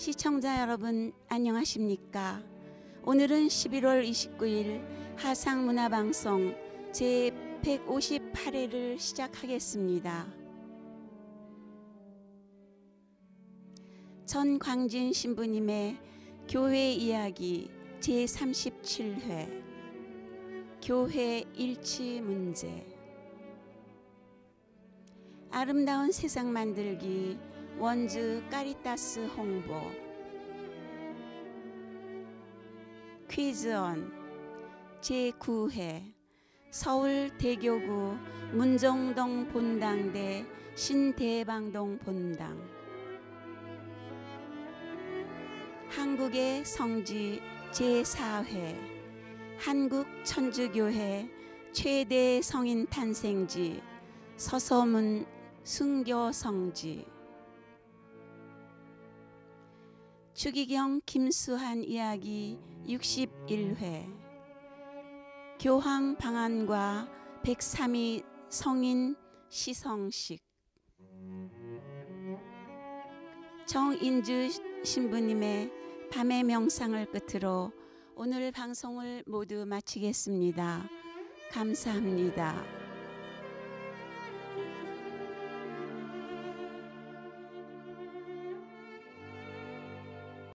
시청자 여러분 안녕하십니까? 오늘은 11월 29일 하상문화방송 제 158회를 시작하겠습니다. 전광진 신부님의 교회 이야기 제 37회 교회 일치 문제 아름다운 세상 만들기 원주 까리타스 홍보. 퀴즈온 제9회 서울 대교구 문정동 본당 대 신대방동 본당. 한국의 성지 제4회 한국 천주교회 최대 성인 탄생지 서서문 순교 성지 추기경 김수한 이야기 61회 교황 방한과 103위 성인 시성식 정인주 신부님의 밤의 명상을 끝으로 오늘 방송을 모두 마치겠습니다. 감사합니다.